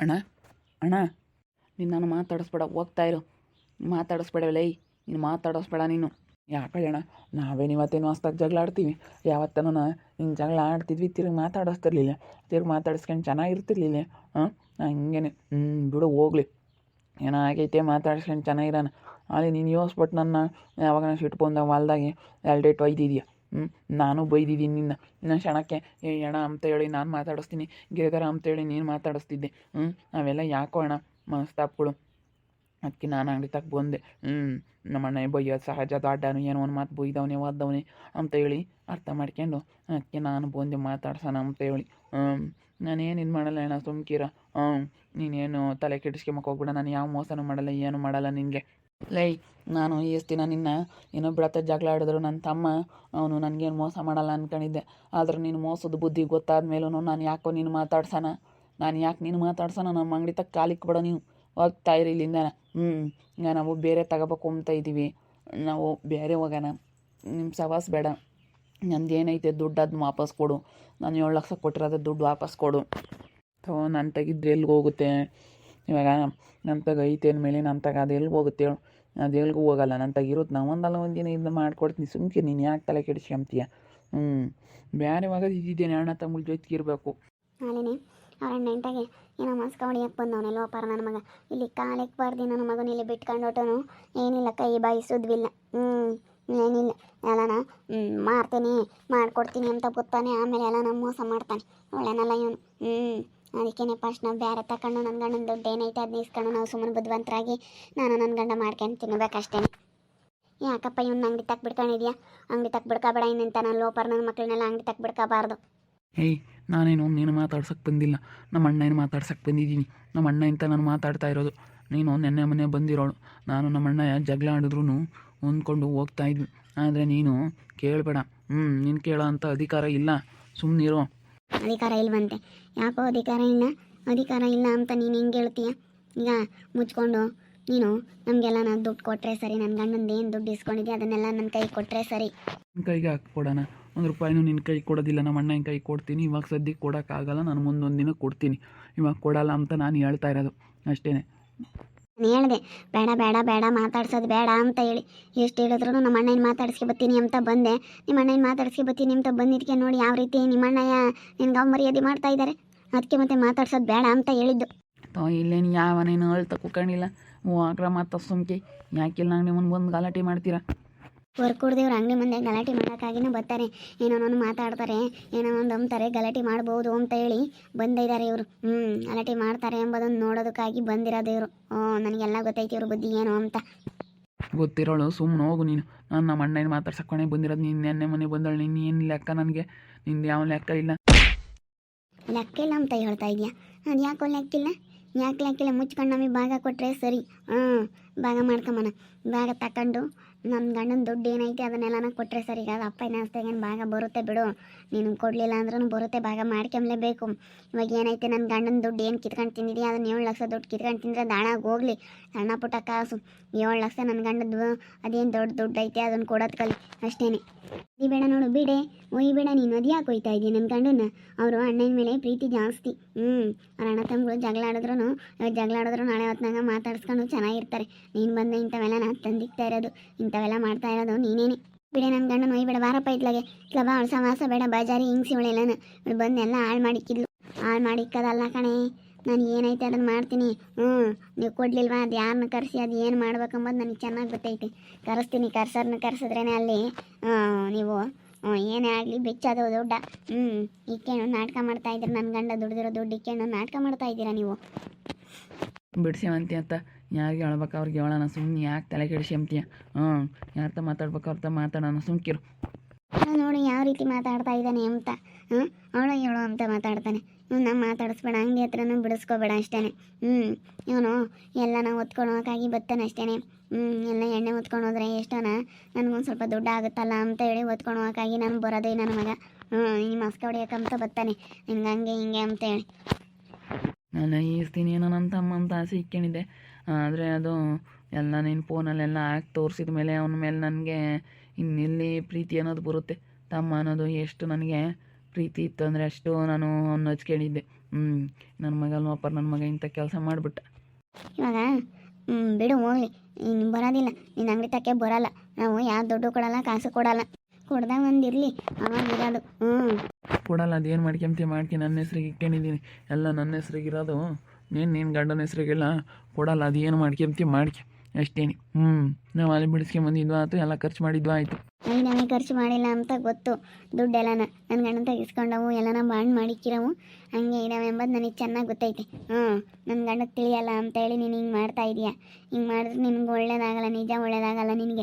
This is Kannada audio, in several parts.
ಅಣ್ಣ ಅಣ್ಣ, ನೀನು ನಾನು ಮಾತಾಡಿಸ್ಬೇಡ, ಹೋಗ್ತಾ ಇರು. ಮಾತಾಡಿಸ್ಬೇಡ ಲೈ, ನೀನು ಮಾತಾಡಿಸ್ಬೇಡ ನೀನು. ಯಾಕೆ ಅಣ್ಣ, ನಾವೇನು ಇವತ್ತೇನು ಹೊಸ್ದಾಗಿ ಜಗಳ ಆಡ್ತೀವಿ? ಯಾವತ್ತನೂ ಹಿಂಗೆ ಜಗಳ ಆಡ್ತಿದ್ವಿ, ತಿರುಗಿ ಮಾತಾಡಿಸ್ತಿರ್ಲಿಲ್ಲ. ತಿರುಗಿ ಮಾತಾಡಿಸ್ಕೊಂಡು ಚೆನ್ನಾಗಿರ್ತಿರ್ಲಿಲ್ಲ. ಹಾಂ ಹಂಗೇನೆ ಹ್ಞೂ ಬಿಡು, ಹೋಗ್ಲಿ. ಏನೋ ಆಗೈತೆ, ಮಾತಾಡಿಸ್ಕೊಂಡು ಚೆನ್ನಾಗಿರೋಣ. ಅಲ್ಲಿ ನೀನು ಯೋಸ್ಬಿಟ್ಟು ನನ್ನ, ಯಾವಾಗ ನಾನು ಸಿಟ್ಟು ಹೊಲ್ದಾಗೆ ಹೊಲ್ದಾಗೆ ಎರಡೇಟು ಒಯ್ದಿದ್ಯಾ? ನಾನು ಬೈದಿದ್ದೀನಿ, ನಿನ್ನ ಇನ್ನು ಕ್ಷಣಕ್ಕೆ, ಏ ಅಣ್ಣ ಅಂತ ಹೇಳಿ ನಾನು ಮಾತಾಡಿಸ್ತೀನಿ, ಗಿರಿಧರ ಅಂತೇಳಿ ನೀನು ಮಾತಾಡಿಸ್ತಿದ್ದೆ. ಹ್ಞೂ ಅವೆಲ್ಲ ಯಾಕೋ ಅಣ್ಣ ಮನಸ್ತಾಪಗಳು. ಅದಕ್ಕೆ ನಾನು ಅಂಗಡಿ ತಕ್ಕ ಬಂದೆ. ಹ್ಞೂ ನಮ್ಮ ಅಣ್ಣ ಬೈಯೋದು ಸಹಜ, ದೊಡ್ಡನು ಏನೋ ಒಂದು ಮಾತು ಬೈದವನೇ ಓದ್ದವನೇ ಅಂತ ಹೇಳಿ ಅರ್ಥ ಮಾಡ್ಕೊಂಡು ಅದಕ್ಕೆ ನಾನು ಬಂದೆ ಮಾತಾಡ್ಸೋಣ ಅಂತ ಹೇಳಿ. ಹ್ಞೂ ನಾನೇನು ಇದು ಮಾಡಲ್ಲ ಅಣ್ಣ, ಸುಮ್ಕಿರ. ನೀನೇನು ತಲೆ ಕೆಡಿಸ್ಕೊಂಬಕ್ಕೆ ಹೋಗ್ಬಿಡ ನಾನು ಯಾವ ಮೋಸನೂ ಮಾಡಲ್ಲ, ಏನು ಮಾಡಲ್ಲ ನಿನಗೆ. ಲೈ ನಾನು ಎಷ್ಟು ದಿನ ನಿನ್ನ ಇನ್ನೊಬ್ಬರ ಹತ್ರ ಜಗಳ ಆಡಿದ್ರು ನನ್ನ ತಮ್ಮ, ಅವನು ನನಗೇನು ಮೋಸ ಮಾಡಲ್ಲ ಅಂದ್ಕೊಂಡಿದ್ದೆ ಆದ್ರೆ ನೀನು ಮೋಸದ ಬುದ್ಧಿ ಗೊತ್ತಾದ ಮೇಲೂ ನಾನು ಯಾಕೋ ನೀನು ಮಾತಾಡ್ಸೋಣ ನಾನು ಯಾಕೆ ನೀನು ಮಾತಾಡ್ಸೋಣ ನಮ್ಮ ಅಂಗಡಿ ತಕ್ಕ ಕಾಲಿಕ್ಬಿಡ ನೀವು. ಹೋಗ್ತಾ ಇರಿ ಇಲ್ಲಿಂದ ಹ್ಞೂ ಈಗ ನಾವು ಬೇರೆ ತಗೋಬೇಕು ಅಂತ ಇದ್ದೀವಿ ನಾವು ಬೇರೆ ಹೋಗೋಣ. ನಿಮ್ಮ ಸವಾಸ ಬೇಡ. ನಂದು ಏನೈತೆ ದುಡ್ಡು ಅದನ್ನ ವಾಪಸ್ ಕೊಡು. ನಾನು ಏಳು ಲಕ್ಷ ಕೊಟ್ಟಿರೋದು ದುಡ್ಡು ವಾಪಸ್ ಕೊಡು. ಥೋ ನನ್ನ ತೆಗಿದ್ರೆ ಎಲ್ಲಿಗೆ ಹೋಗುತ್ತೆ? ಇವಾಗ ನನ್ನ ತಗ ಐತೆ ಅಂದಮೇಲೆ ನನ್ನ ತಗ ಅದು ಎಲ್ಲಿಗೆ ಹೋಗುತ್ತೆ? ಹೇಳು ಅದು ಎಲ್ಲಿಗೂ ಹೋಗಲ್ಲ. ನನ್ನ ತಗಿರೋದು ನಾವು ಒಂದಲ್ಲ ಒಂದು ದಿನ ಇದನ್ನ ಮಾಡ್ಕೊಡ್ತೀನಿ. ಸುಮ್ಕೆ ನೀನು ಯಾಕೆ ತಲೆ ಕೆಡಿಸ್ಕೊಂತೀಯ? ಹ್ಞೂ ಬೇರೆ ಇವಾಗ ಇದ್ದಿದ್ದೇನೆ ಅಣ್ಣ ತಮ್ಮ ಜೊತೆಗೆ ಇರಬೇಕು. ಅಲ್ಲಿನೇ ಅವ್ರ ಅಣ್ಣ ಎಂಟಾಗೆ ಏನೋ ಮಸ್ಕ ಹೊಡಿಯಕ್ಕೆ ಬಂದವನೆ ಪರ ನನ್ನ ಮಗ. ಇಲ್ಲಿ ಕಾಲಕ್ಕೆ ಬಾರ್ದಿ ನನ್ನ ಮಗನ ಇಲ್ಲಿ ಬಿಟ್ಕೊಂಡು ಹೊಟ್ಟನು ಏನಿಲ್ಲ, ಕೈ ಬಾಯಿ ಸುದ್ವಿಲ್ಲ. ಹ್ಞೂ ಏನಿಲ್ಲ. ಎಲ್ಲನ ಮಾಡ್ತೀನಿ ಮಾಡ್ಕೊಡ್ತೀನಿ ಅಂತ ಗೊತ್ತಾನೆ. ಆಮೇಲೆ ಎಲ್ಲ ಮೋಸ ಮಾಡ್ತಾನೆ. ಒಳ್ಳೆನಲ್ಲ ಇವನು. ಹ್ಞೂ ಅದಕ್ಕೇನೆ ಫಸ್ಟ್ ನಾವು ಬೇರೆ ತಗೊಂಡು ನನ್ನ ಗಂಡನ ದುಡ್ಡು ಏನೈತೆ ಅದನ್ನ ಇಸ್ಕೊಂಡು ನಾವು ಸುಮ್ಮನೆ ಬುದ್ಧಿವಂತರಾಗಿ ನಾನು ನನ್ನ ಗಂಡ ಮಾಡ್ಕೊಂಡು ತಿನ್ನಬೇಕಷ್ಟೇ ಯಾಕಪ್ಪ ಇವ್ನ ಅಂಗಡಿ ತಕ್ಕ ಬಿಡ್ಕೊಂಡಿದ್ಯಾ ಅಂಗಡಿ ತಕ್ಕ ಬಿಡ್ಕೋಬೇಡ ಇನ್ನಂತ ನಾನು ಲೋಪರ್ ನನ್ನ ಮಕ್ಕಳನ್ನೆಲ್ಲ ಅಂಗಡಿ ತಕ್ಕ ಬಿಡ್ಕೋಬಾರ್ದು. ಏಯ್ ನಾನೇನು ನೀನು ಮಾತಾಡ್ಸಕ್ಕೆ ಬಂದಿಲ್ಲ. ನಮ್ಮ ಅಣ್ಣನ ಮಾತಾಡ್ಸಕ್ಕೆ ಬಂದಿದ್ದೀನಿ. ನಮ್ಮ ಅಣ್ಣ ಇಂತ ನಾನು ಮಾತಾಡ್ತಾ ಇರೋದು. ನೀನು ನೆನ್ನೆ ಮನೆ ಬಂದಿರೋಳು. ನಾನು ನಮ್ಮ ಅಣ್ಣ ಜಗಳ ಆಡಿದ್ರು ಹೊಂದ್ಕೊಂಡು ಹೋಗ್ತಾ ಇದ್ವಿ. ಆದರೆ ನೀನು ಕೇಳಬೇಡ. ಹ್ಞೂ ನೀನು ಕೇಳೋ ಅಂಥ ಅಧಿಕಾರ ಇಲ್ಲ. ಸುಮ್ಮನಿರೋ ಅಧಿಕಾರ ಇಲ್ವಂತೆ. ಯಾಕೋ ಅಧಿಕಾರ ಇಲ್ಲ ಅಧಿಕಾರ ಇಲ್ಲ ಅಂತ ನೀನು ಹೆಂಗೆ ಹೇಳ್ತೀಯ? ಈಗ ಮುಚ್ಕೊಂಡು ನೀನು ನಮಗೆಲ್ಲ ನಾನು ದುಡ್ಡು ಕೊಟ್ಟರೆ ಸರಿ ನನ್ನ ಗಂಡಂದು ಏನು ದುಡ್ಡು ಇಸ್ಕೊಂಡಿದ್ದೆ ಅದನ್ನೆಲ್ಲ ನನ್ನ ಕೈ ಕೊಟ್ಟರೆ ಸರಿ. ನನ್ನ ಕೈಗೆ ಹಾಕ್ಕೊಡೋಣ ಒಂದು ರೂಪಾಯಿನೂ ನಿನ್ನ ಕೈ ಕೊಡೋದಿಲ್ಲ, ನಮ್ಮ ಅಣ್ಣನ ಕೈ ಕೊಡ್ತೀನಿ. ಇವಾಗ ಸದ್ಯಕ್ಕೆ ಕೊಡೋಕ್ಕಾಗಲ್ಲ, ನಾನು ಮುಂದೊಂದು ದಿನ ಕೊಡ್ತೀನಿ. ಇವಾಗ ಕೊಡಲ್ಲ ಅಂತ ನಾನು ಹೇಳ್ತಾ ಇರೋದು. ಅಷ್ಟೇ ಹೇಳಿದೆ, ಬೇಡ ಬೇಡ ಬೇಡ, ಮಾತಾಡ್ಸೋದು ಬೇಡ ಅಂತ ಹೇಳಿ. ಎಷ್ಟು ಹೇಳಿದ್ರು ನಮ್ಮ ಅಣ್ಣನ ಮಾತಾಡ್ಸ್ಕೆ ಬತ್ತೀನಿ ಅಂತ ಬಂದೆ. ನಿಮ್ಮ ಅಣ್ಣನ ಮಾತಾಡ್ಸ್ಕೆ ಬತ್ತೀನಿ ಅಂತ ಬಂದಿದ್ದಕ್ಕೆ ನೋಡಿ ಯಾವ ರೀತಿ ನಿಮ್ಮ ಅಣ್ಣಯ್ಯ ನಿನ್ಗೆ ಅವ್ ಮರ್ಯಾದೆ ಮಾಡ್ತಾ ಇದ್ದಾರೆ ಅದಕ್ಕೆ ಮತ್ತೆ ಮಾತಾಡ್ಸೋದು ಬೇಡ ಅಂತ ಹೇಳಿದ್ದು. ತೋ ಇಲ್ಲೇನು ಯಾವನೇನು ಅಳ್ತ ಕುಕ್ಕಣಿಲ್ಲ ಹ್ಞೂ ಆಗ್ರ ಮಾತ ಯಾಕಿಲ್ಲ ನಂಗೆ ನಿಮ್ಮನ್ನು ಬಂದು ಗಲಾಟೆ ಮಾಡ್ತೀರಾ? ಹೊರ್ಕುಡ್ದೇವ್ರು ಅಂಗಡಿ ಮುಂದೆ ಗಲಾಟೆ ಮಾಡೋಕ್ಕಾಗಿನೂ ಬರ್ತಾರೆ. ಏನೋ ಒಂದು ಮಾತಾಡ್ತಾರೆ ಏನೋ ಒಂದು ಅಂತಾರೆ ಗಲಾಟೆ ಮಾಡ್ಬೋದು ಅಂತ ಹೇಳಿ ಬಂದಿದ್ದಾರೆ ಇವರು. ಹ್ಞೂ ಗಲಾಟೆ ಮಾಡ್ತಾರೆ ಎಂಬುದನ್ನು ನೋಡೋದಕ್ಕಾಗಿ ಬಂದಿರೋದು ಇವರು. ಓ ನನಗೆಲ್ಲ ಗೊತ್ತೈತಿ ಇವ್ರ ಬುದ್ಧಿ ಏನು ಅಂತ. ಗೊತ್ತಿರೋಳು ಸುಮ್ಮನೆ ಹೋಗು ನೀನು. ನಾನು ನಮ್ಮ ಅಣ್ಣನ ಮಾತಾಡ್ಸಕ್ಕೊಂಡೆ ಬಂದಿರೋದು ನೀನು ನೆನ್ನೆ ಮನೆ ಬಂದಳು ನೀನು ಏನು ಲೆಕ್ಕ ನನಗೆ? ನಿಂದು ಯಾವ ಲೆಕ್ಕ ಇಲ್ಲ? ಲೆಕ್ಕ ಇಲ್ಲ ಅಂತ ಹೇಳ್ತಾ ಇದೆಯಾ? ಅದು ಯಾಕೋ ಲೆಕ್ಕಿಲ್ಲ ಯಾಕೆ ಲೆಕ್ಕಿಲ್ಲ ಮುಚ್ಕೊಂಡು ನಮಗೆ ಭಾಗ ಕೊಟ್ಟರೆ ಸರಿ. ಹ್ಞೂ ಭಾಗ ಮಾಡ್ಕೊಂಬಣ ಭಾಗ ತಗೊಂಡು ನನ್ನ ಗಂಡನ ದುಡ್ಡು ಏನೈತೆ ನಾನು ಕೊಟ್ಟರೆ ಸರಿ, ಈಗ ಅದು ಅಪ್ಪ ಏನು ಭಾಗ ಬರುತ್ತೆ ಬಿಡು. ನೀನು ಕೊಡಲಿಲ್ಲ ಅಂದ್ರೂ ಬರುತ್ತೆ, ಭಾಗ ಮಾಡ್ಕೊಂಬ್ಲೇಬೇಕು. ಇವಾಗ ಏನೈತೆ ನನ್ನ ಗಂಡನ ದುಡ್ಡು ಏನು ಕಿತ್ಕೊಂಡು ತಿಂದಿದೆಯಾ? ಅದನ್ನ ಏಳು ಲಕ್ಷ ದುಡ್ಡು ಕಿತ್ಕೊಂಡು ತಿಂದರೆ ದಾಣಾಗ ಹೋಗ್ಲಿ ಸಣ್ಣ ಪುಟ್ಟ ಕಾಸು. ಏಳು ಲಕ್ಷ ನನ್ನ ಗಂಡದ್ದು ಅದೇನು ದೊಡ್ಡ ದುಡ್ಡು ಐತೆ ಅದನ್ನು ಕೊಡೋದು ಕಲಿ. ಅಷ್ಟೇ ಈ ಬೇಡ ನೋಡು, ಬಿಡೆ. ಓಯ್ ಬೇಡ, ನೀನು ಅದು ಯಾಕೆ ಹೋಯ್ತಾ ಇದ್ದೀನಿ ನನ್ನ ಗಂಡನ ಅವರು ಅಣ್ಣನ ಮೇಲೆ ಪ್ರೀತಿ ಜಾಸ್ತಿ. ಹ್ಞೂ ಅವ್ರ ಅಣ್ಣ ತಮ್ಮಗಳು ಜಗಳ ಆಡಿದ್ರು ಜಗಳ ಆಡಿದ್ರು ನಾಳೆ ಹೊತ್ನಾಗ ಮಾತಾಡ್ಸ್ಕೊಂಡು ಚೆನ್ನಾಗಿರ್ತಾರೆ. ನೀನು ಬಂದೆ ಇಂಥವೆಲ್ಲ ನಾನು ತಂದಿಕ್ತಾ ಇರೋದು. ಇಂಥವೆಲ್ಲ ಮಾಡ್ತಾ ಇರೋದು ನೀನೇನೆ. ಬಿಡೆ ನನ್ನ ಗಂಡ ನೋಯ್ ಬೇಡ ಬಾರಪ್ಪ ಇದ್ಲಾಗೆ. ಬಾ ಅವಳ ಸವಾಸ ಬೇಡ, ಬಜಾರಿ ಹಿಂಗ್ಸಿ ಅವಳೆಲ್ಲನ ಅವಳು ಬಂದು ಎಲ್ಲ ಹಾಳು ಮಾಡಿಕ್ಕಿದ್ಲು. ಹಾಳು ಮಾಡಿಕ್ಕದಲ್ಲ ಕಣೆ. ನಾನು ಏನೈತೆ ಅದನ್ನು ಮಾಡ್ತೀನಿ. ಹ್ಞೂ, ನೀವು ಕೊಡ್ಲಿಲ್ವಾ? ಅದು ಯಾರನ್ನ ಕರೆಸಿ, ಅದು ಏನು ಮಾಡ್ಬೇಕಂಬೋದು ನನಗೆ ಚೆನ್ನಾಗಿ ಗೊತ್ತೈತೆ. ಕರೆಸ್ತೀನಿ, ಕರ್ಸರ್ನ ಕರೆಸಿದ್ರೇ ಅಲ್ಲಿ ನೀವು ಏನೇ ಆಗಲಿ ಬೆಚ್ಚದು ದೊಡ್ಡ. ಹ್ಞೂ ಇಕ್ಕೇನು ನಾಟಕ ಮಾಡ್ತಾ ಇದ್ದೀರ ನನ್ನ ಗಂಡ ದುಡ್ದಿರೋ ದುಡ್ಡು ಇಕ್ಕೇನು ನಾಟಕ ಮಾಡ್ತಾ ಇದ್ದೀರಾ ನೀವು? ಬಿಡಿಸಿ ಅಂತ ಯಾರಿಗೆ ಹೇಳ್ಬೇಕು ಅವ್ರಿಗೆ ಹೇಳೋಣ. ಸುಮ್ಮನೆ ಯಾಕೆ ತಲೆ ಕೆಡಿಸ್ಕೊಂತೀಯ ಹ್ಞೂ ಯಾರ್ತ ಮಾತಾಡ್ಬೇಕು ಅವ್ರತ ಮಾತಾಡೋಣ. ಸುಮ್ಕಿರು ನೋಡಿ ಯಾವ ರೀತಿ ಮಾತಾಡ್ತಾ ಇದ್ದಾನೆ ಅಂತ. ಹ್ಞೂ ಅವಳು ಹೇಳೋ ಅಂತ ಮಾತಾಡ್ತಾನೆ. ನಾನು ಮಾತಾಡಿಸ್ಬೇಡ ಅಂಗಡಿ ಹತ್ರನೂ ಬಿಡಿಸ್ಕೋಬೇಡ ಅಷ್ಟೇ ಹ್ಞೂ ಇವನು ಎಲ್ಲನ ಹೊತ್ಕೊಳೋಕ್ಕಾಗಿ ಬರ್ತಾನೆ ಅಷ್ಟೇ ಹ್ಞೂ ಎಲ್ಲ ಎಣ್ಣೆ ಹೊತ್ಕೊಂಡು ಹೋದ್ರೆ ಎಷ್ಟೋನ? ನನಗೊಂದು ಸ್ವಲ್ಪ ದುಡ್ಡು ಆಗುತ್ತಲ್ಲ ಅಂತ ಹೇಳಿ ಹೊತ್ಕೊಂಡು ಹೋಗೋಕ್ಕಾಗಿ ನಾನು ಬರೋದೇ ನನ್ನ ಮಗ. ಹ್ಞೂ ಈ ಮಸ್ಕ ಹೊಡಿಯೋಕ್ಕಂತ ಬರ್ತಾನೆ ನಿನ್ಗೆ ಹಂಗೆ ಹಿಂಗೆ ಅಂತ ಹೇಳಿ. ನಾನು ಈಸ್ತೀನಿ ಏನೋ ನನ್ನ ತಮ್ಮ ಅಂತ ಆಸೆ ಇಕ್ಕೊಂಡಿದ್ದೆ. ಆದರೆ ಅದು ಎಲ್ಲ ನೀನು ಫೋನಲ್ಲೆಲ್ಲ ಹಾಕಿ ತೋರಿಸಿದ ಮೇಲೆ ಅವನ ಮೇಲೆ ನನಗೆ ಇನ್ನೆಲ್ಲಿ ಪ್ರೀತಿ ಅನ್ನೋದು ಬರುತ್ತೆ. ತಮ್ಮ ಅನ್ನೋದು ಎಷ್ಟು ನನಗೆ ಪ್ರೀತಿ ಇತ್ತು ಅಂದರೆ ಅಷ್ಟು ನಾನು ಅವ್ನ ಹಚ್ಕೊಂಡಿದ್ದೆ ಹ್ಞೂ ನನ್ನ ಮಗ ಅಪ್ಪ ನನ್ನ ಮಗ ಇಂಥ ಕೆಲಸ ಮಾಡಿಬಿಟ್ಟ. ಇವಾಗ ಬಿಡು ಹೋಗ್ಲಿ ನೀನು ಬರೋದಿಲ್ಲ. ನಿನ್ನ ಅಂಗಡಿ ತಕ್ಕೆ ಬರಲ್ಲ. ನಾವು ಯಾವ ದುಡ್ಡು ಕೊಡಲ್ಲ ಕಾಸು ಕೊಡಲ್ಲ. ಕೊಡ್ದಾಗ ಒಂದು ಇರಲಿ. ಅವಾಗ ಇರೋದು. ಹ್ಞೂ ಕೊಡಲ್ಲ ಅದೇನು ಮಾಡ್ಕೊಂತೀವಿ ಮಾಡ್ಕೆ ನನ್ನ ಹೆಸ್ರಿಗೆ ಇಟ್ಕೊಂಡಿದ್ದೀನಿ ಎಲ್ಲ ನನ್ನ ಹೆಸ್ರಿಗೆ ಇರೋದು ನೀನು ನಿನ್ನ ಗಂಡನ ಹೆಸ್ರಿಗೆಲ್ಲ ಕೊಡಲ್ಲ ಅದೇನು ಮಾಡ್ಕೊಂತೀವಿ ಮಾಡ್ಕೆ. ಅಷ್ಟೇನೆ. ಹ್ಞೂ ನಾವು ಅಲ್ಲಿ ಬಿಡಿಸ್ಕೊಂಬಂದಿದ್ವಾ ಆಯಿತು ಎಲ್ಲ ಖರ್ಚು ಮಾಡಿದ್ವಾ ಆಯಿತು. ಅಲ್ಲಿ ಖರ್ಚು ಮಾಡಿಲ್ಲ ಅಂತ ಗೊತ್ತು. ದುಡ್ಡೆಲ್ಲನ ನನ್ನ ಗಂಡನ ತೆಗಿಸ್ಕೊಂಡವು ಎಲ್ಲನ ಬಾಂಡ್ ಮಾಡಿಕ್ಕಿರವು. ಹಂಗೆ ಇದಾವೆ ಎಂಬುದು ನನಗೆ ಚೆನ್ನಾಗಿ ಗೊತ್ತೈತೆ. ಹ್ಞೂ ನನ್ನ ಗಂಡಕ್ಕೆ ತಿಳಿಯಲ್ಲ ಅಂತ ಹೇಳಿ ನೀನು ಹಿಂಗೆ ಮಾಡ್ತಾ ಇದೀಯ. ಹಿಂಗೆ ಮಾಡಿದ್ರೆ ನಿನ್ಗೆ ಒಳ್ಳೇದಾಗಲ್ಲ ನಿಜ ಒಳ್ಳೇದಾಗಲ್ಲ ನಿನಗೆ.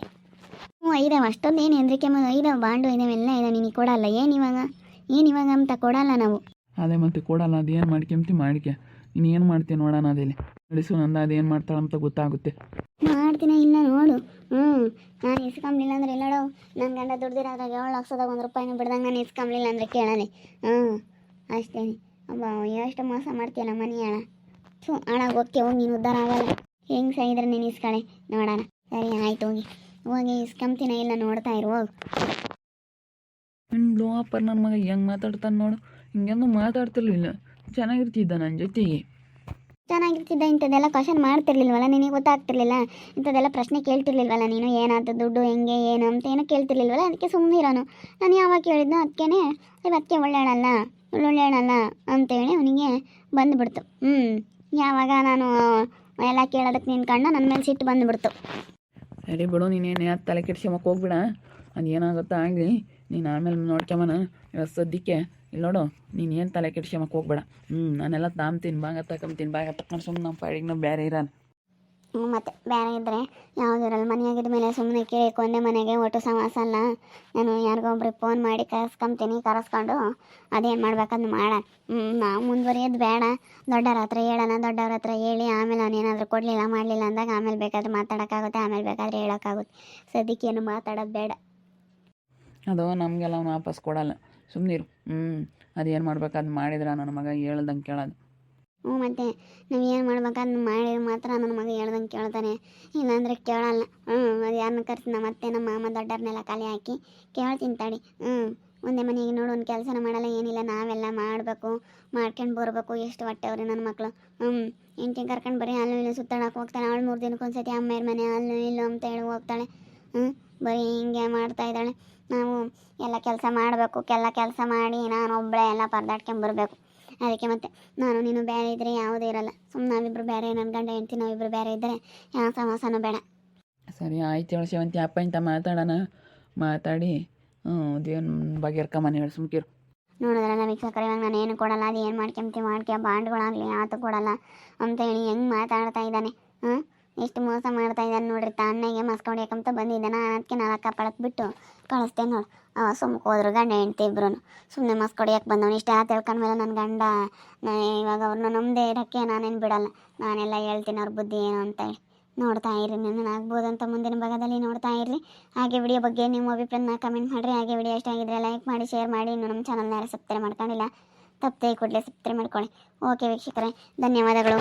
ಹ್ಞೂ ಐದಾವೆ ಅಷ್ಟೊಂದು ಏನು ಹೆದರಿಕೆ ಐದಾವೆ ಬಾಂಡು ಇದಾವೆ ಎಲ್ಲ ಇದೆ ನಿನಗೆ ಕೊಡಲ್ಲ. ಏನು ಇವಾಗ? ಏನು ಇವಾಗ ಅಂತ ಕೊಡಲ್ಲ ನಾವು. ಅದೇ ಮತ್ತೆ ಕೊಡಲ್ಲ ಅದೇನು ಮಾಡ್ಕೊಂತೀವಿ ಮಾಡ್ಕೆ. ನೀನು ಏನು ಮಾಡ್ತೀಯ ನೋಡೋಣ ಅದೇಲಿ ನಡೆಸು ನಂದ ಅದೇನು ಮಾಡ್ತಾಳಂತ ಗೊತ್ತಾಗುತ್ತೆ. ಮಾಡ್ತೀನಿ ಇಲ್ಲ ನೋಡು. ಹ್ಞೂ ನಾನು ಇಸ್ಕೊಂಬ್ಲಿಲ್ಲ ಅಂದ್ರೆ ಎಲ್ಲೋಡು? ನನ್ನ ಗಂಡ ದುಡ್ದಿರೋದ್ರಾಗ ಏಳು ಲಕ್ಷದಾಗ ಒಂದು ರೂಪಾಯಿನೂ ಬಿಡ್ದಂಗೆ ನಾನು ಇಸ್ಕೊಂಬ್ಲಿಲ್ಲ ಅಂದರೆ ಕೇಳನೆ ಹ್ಞೂ ಅಷ್ಟೇ. ಅಬ್ಬ ಎಷ್ಟು ಮೋಸ ಮಾಡ್ತೀಯಲ್ಲ ಮನಿ ಅಣ್ಣ. ಥೂ ಹಾಳಾಗಿ ಓಕೆ ಹೋಗಿ ನೀನು ಉದ್ದಾರ ಆಗಲ್ಲ. ಹೆಂಗೆ ಸಹಿದ್ರೆ ನೀನು ಇಸ್ಕಳೆ ನೋಡೋಣ ಸರಿ ಆಯ್ತು ಹೋಗಿ. ಹೋಗಿ ಇಸ್ಕೊಂಬ್ತೀನ ಇಲ್ಲ ನೋಡ್ತಾ ಇರು ಹೋಗು. ಲೋ ಅಪ್ಪರ್ ನನ್ನ ಮಗ ಹೆಂಗೆ ಮಾತಾಡ್ತಾನೆ ನೋಡು. ಹಿಂಗೆಂದು ಮಾತಾಡ್ತಿರ್ಲಿಲ್ಲ. ಚೆನ್ನಾಗಿರ್ತಿದ್ದ ನನ್ನ ಜೊತೆಗೆ. ಚೆನ್ನಾಗಿರ್ತಿದ್ದ ಇಂಥದ್ದೆಲ್ಲ ಕ್ವಶನ್ ಮಾಡ್ತಿರ್ಲಿಲ್ವಲ್ಲ? ನಿನಗೆ ಗೊತ್ತಾಗ್ತಿರ್ಲಿಲ್ಲ? ಇಂಥದ್ದೆಲ್ಲ ಪ್ರಶ್ನೆ ಕೇಳ್ತಿರ್ಲಿಲ್ವಲ್ಲ ನೀನು? ಏನಾಯ್ತು ದುಡ್ಡು ಹೆಂಗೆ ಏನು ಅಂತ ಏನೋ ಕೇಳ್ತಿರ್ಲಿಲ್ವಲ್ಲ? ಅದಕ್ಕೆ ಸುಮ್ಮನೆ ಇರೋನು. ನಾನು ಯಾವಾಗ ಕೇಳಿದ್ನೋ ಅದಕ್ಕೇ ಇವತ್ತೆ ಒಳ್ಳೆಯಳಲ್ಲ ಒಳ್ಳೆಯಳಲ್ಲ ಅಂತೇಳಿ ಅವನಿಗೆ ಬಂದುಬಿಡ್ತು. ಹ್ಞೂ ಯಾವಾಗ ನಾನು ಎಲ್ಲ ಕೇಳೋದಕ್ಕೆ ನಿನ್ನ ಕಣ್ಣ ನನ್ನ ಮೇಲೆ ಸಿಟ್ಟು ಬಂದುಬಿಡ್ತು. ಸರಿ ಬಿಡು ನೀನೇನು ಯಾಕೆ ತಲೆ ಕೆಡ್ಸ್ಕೊಂಬಕ್ಕೆ ಹೋಗ್ಬಿಡ. ಅದು ಏನಾಗುತ್ತಾ ಆಗಲಿ? ನೀನು ಆಮೇಲೆ ನೋಡ್ಕೊಂಬನ. ಸದ್ಯಕ್ಕೆ ಇಲ್ಲಿ ನೋಡು ನೀನು ಏನು ತಲೆ ಕೆಡ್ಸ್ಕೊಂಬಕ್ಕೆ ಹೋಗ್ಬೇಡ. ಹ್ಞೂ ನಾನೆಲ್ಲ ತಾಂಬ್ತೀನಿ ಬಾಗ ತಗೊಂತೀನಿ ಬಾಗ ತಕೊಂಡು ಸುಮ್ಮನೆ ನಮ್ಮ ಪಾಡಿಗೆ ನಾವು ಬೇರೆ ಇರೋಣ ಹ್ಞೂ ಮತ್ತೆ ಬೇರೆ ಇದ್ದರೆ ಯಾವುದಿರಲ್ಲ ಮನೆಯಾಗಿದ್ದ ಮೇಲೆ ಸುಮ್ಮನೆ ಕೇಳಿ ಒಂದೇ ಮನೆಗೆ ಒಟ್ಟು ಸಮಾಸ ಅಲ್ಲ. ನಾನು ಯಾರಿಗೊಬ್ರಿಗೆ ಫೋನ್ ಮಾಡಿ ಕರೆಸ್ಕೊಂತೀನಿ ಕರೆಸ್ಕೊಂಡು ಅದೇನು ಮಾಡ್ಬೇಕಂದು ಮಾಡ. ಹ್ಞೂ ನಾವು ಮುಂದುವರಿಯೋದು ಬೇಡ. ದೊಡ್ಡವ್ರ ಹತ್ರ ಹೇಳೋಣ ದೊಡ್ಡವ್ರ ಹತ್ರ ಹೇಳಿ ಆಮೇಲೆ ಅವನೇನಾದರೂ ಕೊಡಲಿಲ್ಲ ಮಾಡಲಿಲ್ಲ ಅಂದಾಗ ಆಮೇಲೆ ಬೇಕಾದ್ರೆ ಮಾತಾಡೋಕ್ಕಾಗುತ್ತೆ ಆಮೇಲೆ ಬೇಕಾದ್ರೆ ಹೇಳೋಕ್ಕಾಗುತ್ತೆ. ಸದ್ಯಕ್ಕೆ ಏನು ಮಾತಾಡೋದು ಬೇಡ. ಅದು ನಮಗೆಲ್ಲ ಅವ್ನು ವಾಪಸ್ ಕೊಡಲ್ಲ. ಸುಮ್ಮನಿರು ಹ್ಞೂ ಅದೇನು ಮಾಡ್ಬೇಕು ಅದು ಮಾಡಿದ್ರ ನನ್ನ ಮಗ ಹೇಳ್ದಂಗೆ ಕೇಳೋದು. ಹ್ಞೂ ಮತ್ತೆ ನಾವು ಏನು ಮಾಡ್ಬೇಕಾದ್ ಮಾಡಿ ಮಾತ್ರ ನನ್ನ ಮಗ ಹೇಳ್ದಂಗೆ ಕೇಳ್ತಾನೆ. ಇಲ್ಲಾಂದ್ರೆ ಕೇಳಲ್ಲ. ಹ್ಞೂ ಅದು ಯಾರನ್ನ ಕರ್ಸಿ ನಮ್ಮ ಅತ್ತೆ ನಮ್ಮ ಮಾಮ ದೊಡ್ಡವ್ರನ್ನೆಲ್ಲ ಖಾಲಿ ಹಾಕಿ ಕೇಳ್ತೀನಿ ತಡಿ. ಹ್ಞೂ ಒಂದೇ ಮನೆಗೆ ನೋಡು, ಒಂದು ಕೆಲಸನ ಮಾಡಲ್ಲ, ಏನಿಲ್ಲ, ನಾವೆಲ್ಲ ಮಾಡಬೇಕು, ಮಾಡ್ಕೊಂಡು ಬರಬೇಕು, ಎಷ್ಟು ಹೊಟ್ಟೆ ಅವ್ರಿ ನನ್ನ ಮಕ್ಕಳು ಹ್ಞೂ ಹೆಂಡ್ತಿ ಕರ್ಕೊಂಡು ಬರೀ ಅಲ್ಲೂ ಇಲ್ಲೂ ಸುತ್ತಾಡಕ್ಕೆ ಹೋಗ್ತಾಳೆ ಅವಳು ಮೂರು ದಿನಕ್ಕೆ ಒಂದ್ಸತಿ ಇರ್ ಮನೆ ಅಲ್ಲೂ ಇಲ್ಲೂ ಅಂತ ಹೇಳಿ ಹೋಗ್ತಾಳೆ. ಹ್ಞೂ ಬರೀ ಹಿಂಗೆ ಮಾಡ್ತಾ ಇದ್ದಾಳೆ. ನಾವು ಎಲ್ಲ ಕೆಲಸ ಮಾಡಬೇಕು ಎಲ್ಲ ಕೆಲಸ ಮಾಡಿ ನಾನು ಒಬ್ಬಳೆ ಎಲ್ಲ ಪರದಾಡ್ಕೊಂಬರ್ಬೇಕು ಅದಕ್ಕೆ ಮತ್ತೆ ನಾನು ನೀನು ಬೇರೆ ಇದ್ದರೆ ಯಾವುದೂ ಇರಲ್ಲ. ಸುಮ್ಮನೆ ನಾವಿಬ್ರು ಬೇರೆ ನನ್ನ ಗಂಡ ಹೆಂಡ್ತಿ ನಾವಿಬ್ರು ಬೇರೆ ಇದ್ದರೆ ಯಾವ ಸಮಸ್ಯೆನೂ ಬೇಡ. ಸರಿ ಆಯ್ತು ಹೇಳಿ ಸೇವಂತಿ ಅಪ್ಪ ಇಂತ ಮಾತಾಡೋಣ. ಮಾತಾಡಿ. ಹ್ಞೂ ಅದೇನು ಬಗೆರ್ಕಮ್ಮನೆ ಹೇಳಿ ಸುಮ್ಕಿರು ನಮಗೆ ವೀಕ್ಷಕರು ಇವಾಗ ನಾನು ಏನು ಕೊಡಲ್ಲ ಅದು ಏನು ಮಾಡ್ಕೊಂತೀವಿ ಮಾಡ್ಕೊ ಬಾಂಡ್ಗಳಾಗಲಿ ಆತು ಕೊಡಲ್ಲ ಅಂತೇಳಿ ಹೆಂಗೆ ಮಾತಾಡ್ತಾ ಇದ್ದಾನೆ. ಹಾಂ ಎಷ್ಟು ಮೋಸ ಮಾಡ್ತಾ ಇದ್ದಾನೆ ನೋಡ್ರಿ, ತಣ್ಣಗೆ ಯಾಕಂತ ಬಂದಿದ್ದಾನೆ. ಅದಕ್ಕೆ ನಾಲ್ಕು ಕಪ್ಪಳಕ್ಕೆ ಬಿಟ್ಟು ಕಳಿಸ್ತೇನೆ ನೋಡಿ. ಅವ ಸುಮ್ಕೆ ಹೋದ್ರು ಗಂಡ, ಹೆಂಡ್ತಿ ಇಬ್ರು ಸುಮ್ಮನೆ ಮಸ್ಕೊಡಿಯಕ್ಕೆ ಬಂದವನು? ಇಷ್ಟ ತಿಳ್ಕೊಂಡ್ಮೇಲೆ ನನ್ನ ಗಂಡ ಇವಾಗ ಅವ್ರನ್ನ ನಮ್ಮದೇ ಇರೋಕ್ಕೆ ನಾನೇನು ಬಿಡಲ್ಲ. ನಾನೆಲ್ಲ ಹೇಳ್ತೀನಿ ಅವ್ರ ಬುದ್ಧಿ ಏನು ಅಂತ ನೋಡ್ತಾ ಇರಿ ನನ್ನ ಆಗ್ಬೋದು ಅಂತ ಮುಂದಿನ ಭಾಗದಲ್ಲಿ ನೋಡ್ತಾ ಇರಲಿ ಹಾಗೆ ವಿಡಿಯೋ ಬಗ್ಗೆ ನಿಮ್ಮ ಅಭಿಪ್ರಾಯನ ಕಮೆಂಟ್ ಮಾಡಿರಿ. ಹಾಗೆ ವಿಡಿಯೋ ಇಷ್ಟ ಆಗಿದ್ರೆ ಲೈಕ್ ಮಾಡಿ ಶೇರ್ ಮಾಡಿ. ಇನ್ನು ನಮ್ಮ ಚಾನಲ್ನ ಯಾರು ಸಬ್ಸ್ಕ್ರೈಬ್ ಮಾಡ್ಕೊಂಡಿಲ್ಲ, ತಪ್ಪದೆ ಕೂಡಲೇ ಸಬ್ಸ್ಕ್ರೈಬ್ ಮಾಡ್ಕೊಳ್ಳಿ. ಓಕೆ ವೀಕ್ಷಕರೇ, ಧನ್ಯವಾದಗಳು.